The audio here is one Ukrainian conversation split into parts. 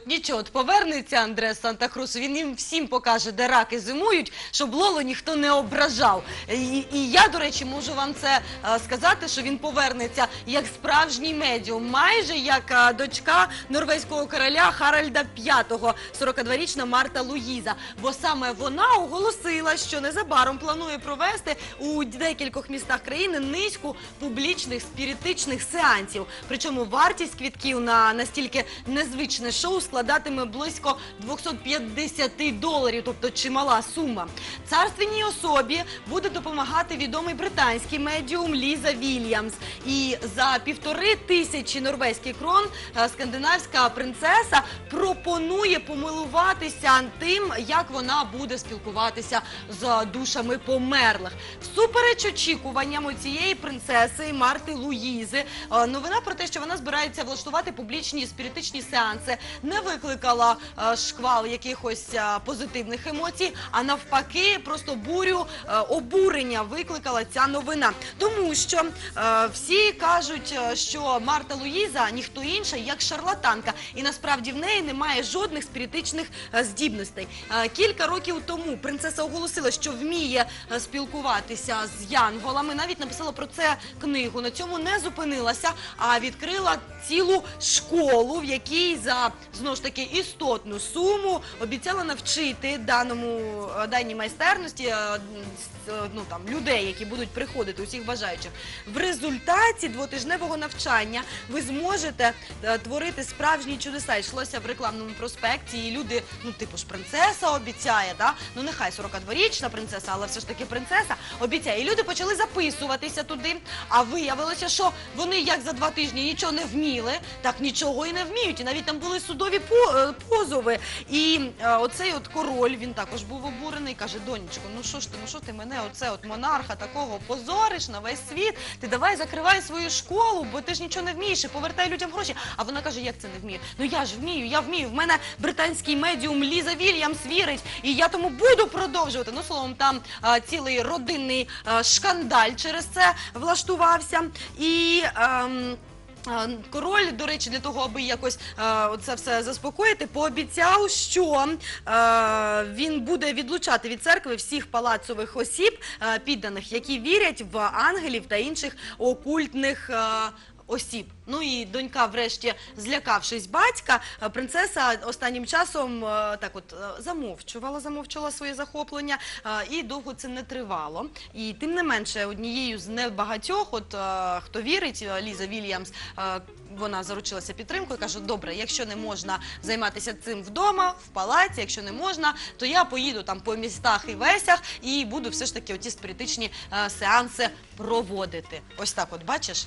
От нічого, от повернеться Андре Санта-Крусу, він їм всім покаже, де раки зимують, щоб Лолу ніхто не ображав. І, і я, до речі, можу вам це е, сказати, що він повернеться як справжній медіум, майже як е, дочка норвезького короля Харальда V, 42-річна Марта Луїза. Бо саме вона оголосила, що незабаром планує провести у декількох містах країни низку публічних спіритичних сеансів. Причому вартість квітків на настільки незвичне шоу складатиме близько 250 доларів, тобто чимала сума. Царственній особі буде допомагати відомий британський медіум Ліза Вільямс. І за півтори тисячі норвезьких крон е, скандинавська принцеса пропонує помилуватися тим, як вона буде спілкуватися з душами померлих. Всупереч очікуванням цієї принцеси Марти Луїзи, е, новина про те, що вона збирається влаштувати публічні спіритичні сеанси, не викликала е, шквал якихось е, позитивних емоцій, а навпаки, просто бурю е, обурення викликала ця новина. Тому що всі кажуть, що Марта Луїза ніхто інша, як шарлатанка, і насправді в неї немає жодних спіритичних здібностей. Кілька років тому принцеса оголосила, що вміє спілкуватися з янголами. Навіть написала про це книгу. На цьому не зупинилася, а відкрила цілу школу, в якій за знову ж таки істотну суму обіцяла навчити даному е, даній майстерності е, е, ну людей, які будуть приходити, усіх бажаючих. В результаті двотижневого навчання ви зможете творити справжні чудеса. Йшлося в рекламному проспекті, і люди, ну типу ж принцеса обіцяє, да? ну нехай 42-річна принцеса, але все ж таки принцеса обіцяє. І люди почали записуватися туди. А виявилося, що вони як за два тижні нічого не вміли, так нічого і не вміють. І навіть там були судові по- е, позови. І е, оцей от король він також був обурений. каже: донечко, ну що ж ти, ну що ти мене, оце от монарха такого позориш на весь світ. Ти давай закривай свою школу, бо ти ж нічого не вмієш і повертай людям гроші. А вона каже, як це не вмію? Ну я ж вмію, я вмію. В мене британський медіум Ліза Вільямс вірить, і я тому буду продовжувати. Ну словом, там а, цілий родинний шкандаль через це влаштувався. І. ем, Король, до речі, для того, аби якось це все заспокоїти, пообіцяв, що він буде відлучати від церкви всіх палацових осіб, підданих, які вірять в ангелів та інших окультних. Осіб, ну і донька, врешті, злякавшись батька, е, принцеса останнім часом е, так от е, замовчувала, замовчувала своє захоплення, і довго це не тривало. І тим не менше, однією з небагатьох, от хто вірить, Ліза Вільямс, вона заручилася підтримкою, каже: добре, якщо не можна займатися цим вдома, в палаці, якщо не можна, то я поїду там по містах і весях і буду все ж таки оті спиритичні е, сеанси проводити. Ось так, от бачиш.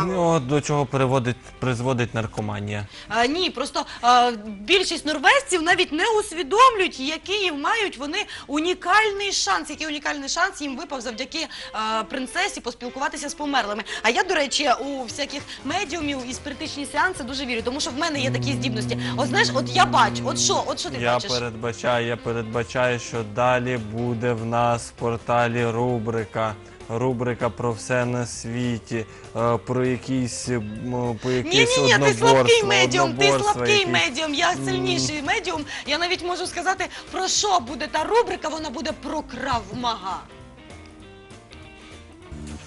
Ну, до чого переводить, призводить наркоманія. А, ні, просто а, більшість норвезців навіть не усвідомлюють, який мають вони унікальний шанс, який унікальний шанс їм випав завдяки а, принцесі поспілкуватися з померлими. А я, до речі, у всяких медіумів і спиритичні сеанси дуже вірю, тому що в мене є такі здібності. От знаєш, от я бачу, от що, от що ти Я бачиш? передбачаю, я передбачаю, що далі буде в нас в порталі рубрика. Рубрика про все на світі, е, про якісь м, по Ні, якісь ні, ні, ти слабкий медіум, ти одноборства слабкий якісь. медіум, я сильніший медіум. Я навіть можу сказати, про що буде та рубрика, вона буде про крав мага.